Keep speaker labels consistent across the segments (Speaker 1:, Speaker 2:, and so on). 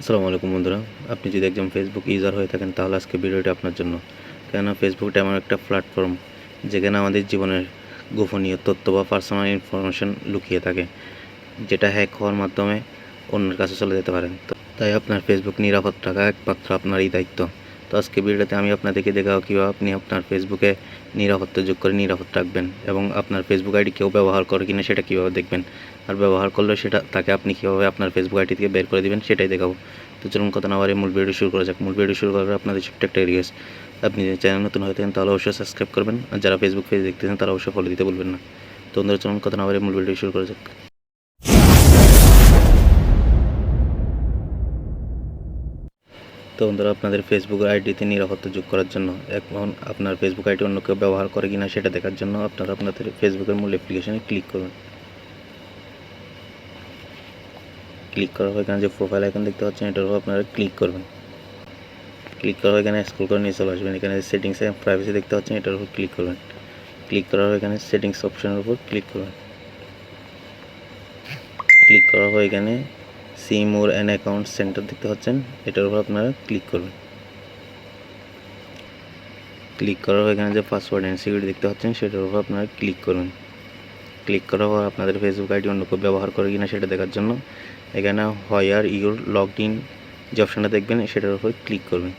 Speaker 1: আসসালামু আলাইকুম বন্ধুরা। আপনি যদি একজন ফেসবুক ইউজার হয়ে থাকেন, তাহলে আজকে ভিডিওটি আপনার জন্য। কেননা ফেসবুকটা এমন একটা প্ল্যাটফর্ম যেখানে আমাদের জীবনের গোপনীয় তথ্য বা পার্সোনাল ইনফরমেশন লুকিয়ে থাকে, যেটা হ্যাক হওয়ার মাধ্যমে অন্যের কাছে চলে যেতে পারে। তাই আপনার ফেসবুক নিরাপদ রাখা একমাত্র আপনারই দায়িত্ব। তো আজকে ভিডিওতে আমি আপনাদেরকে দেখাবো কীভাবে আপনি আপনার ফেসবুকে নিরাপত্তা যোগ করে নিরাপদ রাখবেন এবং আপনার ফেসবুক আইডি কেউ ব্যবহার করে কিনা সেটা কীভাবে দেখবেন। আর ব্যবহার করলে সেটা, তাকে আপনি কীভাবে আপনার ফেসবুক আইডি থেকে বের করে দিবেন সেটাই দেখাবো। তো চলুন কথা না আবার মূল ভিডিও শুরু করা যাক। মূল ভিডিও শুরু করার আপনাদের ছোট্ট একটা রিকোয়েস্ট আপনি যদি চ্যানেল নতুন হয়ে থাকেন তাহলে অবশ্যই সাবস্ক্রাইব করবেন। আর যারা ফেসবুক পেজ দেখতেছেন তারা অবশ্যই ফলো দিতে বলবেন না। তো বন্ধুরা, চলুন কথা না আবার মূল ভিডিও শুরু করা যাক। তো বন্ধুরা, আপনাদের ফেসবুক আইডিতে নিরাপত্তা যোগ করার জন্য, এখন আপনার ফেসবুক আইডি অন্য কেউ ব্যবহার করে কিনা সেটা দেখার জন্য আপনারা আপনাদের ফেসবুকের মূল অ্যাপ্লিকেশনে ক্লিক করুন। ক্লিক করার পর এখানে যে প্রোফাইল আইকন দেখতে পাচ্ছেন, এটার উপর আপনারা ক্লিক করবেন। ক্লিক করার এখানে স্ক্রল করে নিয়ে চলে আসবেন। এখানে সেটিংসে প্রাইভেসি দেখতে পাচ্ছেন, এটার উপর ক্লিক করবেন। ক্লিক করার এখানে সেটিংস অপশনের উপর ক্লিক করবেন। ক্লিক করার পর এখানে see more and account centre দেখতে পাচ্ছেন, এটার উপর আপনারা ক্লিক করবেন। ক্লিক করার পর এখানে যে পাসওয়ার্ড অ্যান্ড সিকিউরিটি দেখতে পাচ্ছেন, সেটার উপর আপনারা ক্লিক করবেন। ক্লিক করার পর আপনাদের ফেসবুক আইডি অন্য কেউ ব্যবহার করে কিনা সেটা দেখার জন্য, এখানে হোয়ার ইউর লগড ইন যে অপশানটা দেখবেন, সেটার উপর ক্লিক করবেন।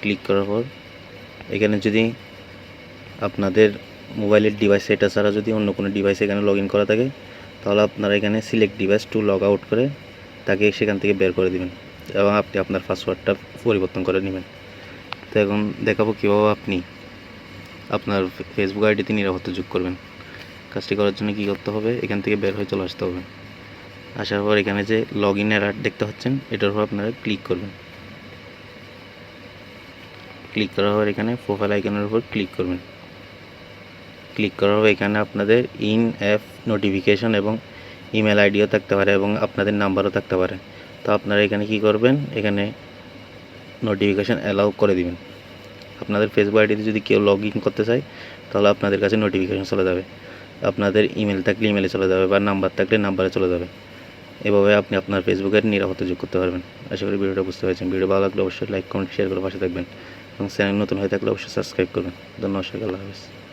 Speaker 1: ক্লিক করার পর এখানে যদি আপনাদের মোবাইলের ডিভাইস এটা ছাড়া যদি অন্য কোনো ডিভাইস এখানে লগ ইন করা থাকে, তাহলে আপনারা এখানে select device to log out করে তাকে সেখান থেকে বের করে দিবেন এবং আপনি আপনার পাসওয়ার্ডটা পরিবর্তন করে নেবেন। তো এখন দেখাবো কীভাবে আপনি আপনার ফেসবুক আইডিতে নিরাপত্তা যোগ করবেন। কাজটি করার জন্য কী করতে হবে? এখান থেকে বের হয়ে চলে আসতে হবে। আসার পর এখানে যে লগ ইন অ্যাড দেখতে পাচ্ছেন, এটার উপর আপনারা ক্লিক করবেন। ক্লিক করার পর এখানে প্রোফাইল আইকনের উপর ক্লিক করবেন। ক্লিক করার পর এখানে আপনাদের ইন অ্যাপ নোটিফিকেশন এবং ইমেল আইডিও থাকতে পারে এবং আপনাদের নাম্বারও থাকতে পারে। তো আপনারা এখানে কি করবেন? এখানে নোটিফিকেশান অ্যালাউ করে দিবেন। আপনাদের ফেসবুক আইডিতে যদি কেউ লগ ইন করতে চায়, তাহলে আপনাদের কাছে নোটিফিকেশান চলে যাবে। আপনাদের ইমেল থাকলে ইমেলে চলে যাবে বা নাম্বার থাকলে নাম্বারে চলে যাবে। এভাবে আপনি আপনার ফেসবুকের নিরাপত্তা যোগ করতে পারবেন। আশা করি ভিডিওটা বুঝতে পেরেছেন। ভিডিও ভালো লাগলে অবশ্যই লাইক কমেন্ট শেয়ার করে পাশে থাকবেন। এবং চ্যানেল নতুন হয়ে থাকলে অবশ্যই সাবস্ক্রাইব করবেন। ধন্যবাদ আল্লাহ হাফিজ।